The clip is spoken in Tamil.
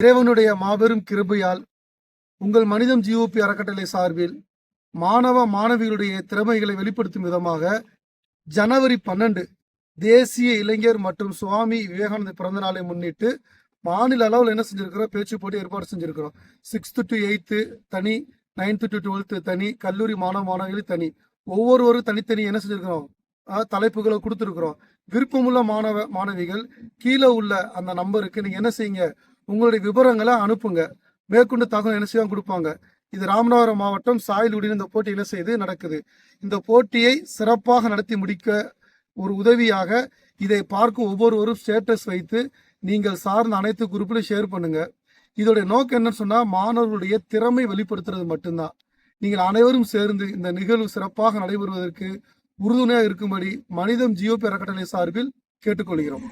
இறைவனுடைய மாபெரும் கிருபையால் உங்கள் மனிதம் ஜிஓபி அறக்கட்டளை சார்பில் மாணவ மாணவிகளுடைய திறமைகளை வெளிப்படுத்தும் விதமாக ஜனவரி பன்னெண்டு தேசிய இளைஞர் மற்றும் சுவாமி விவேகானந்த பிறந்த நாளை முன்னிட்டு மாநில அளவில் என்ன செஞ்சிருக்கிறோம்? பேச்சு போட்டி ஏற்பாடு செஞ்சிருக்கிறோம். சிக்ஸ்த்து டு எயித்து தனி நைன்த்து டு டுவெல்த்து தனி கல்லூரி மாணவ மாணவிகள் தனி. ஒவ்வொருவரும் தனித்தனி என்ன செஞ்சிருக்கிறோம்? தலைப்புகளை கொடுத்துருக்குறோம். விருப்பமுள்ள மாணவ மாணவிகள் கீழே உள்ள அந்த நம்பருக்கு நீங்கள் என்ன செய்யுங்க? உங்களுடைய விவரங்களை அனுப்புங்க. மேற்கொண்டு தகவல் என்ன செய்யும் கொடுப்பாங்க. இது ராமநாதபுரம் மாவட்டம் சாயலுடன் இந்த போட்டி என்ன செய்து நடக்குது. இந்த போட்டியை சிறப்பாக நடத்தி முடிக்க ஒரு உதவியாக இதை பார்க்கும் ஒவ்வொருவரும் ஸ்டேட்டஸ் வைத்து நீங்கள் சார்ந்த அனைத்து குரூப்லையும் ஷேர் பண்ணுங்க. இதோடைய நோக்கம் என்னன்னு சொன்னால் மாணவர்களுடைய திறமை வெளிப்படுத்துறது மட்டும்தான். நீங்கள் அனைவரும் சேர்ந்து இந்த நிகழ்வு சிறப்பாக நடைபெறுவதற்கு உறுதுணையாக இருக்கும்படி மனிதம் ஜியோ அறக்கட்டளை சார்பில் கேட்டுக்கொள்கிறோம்.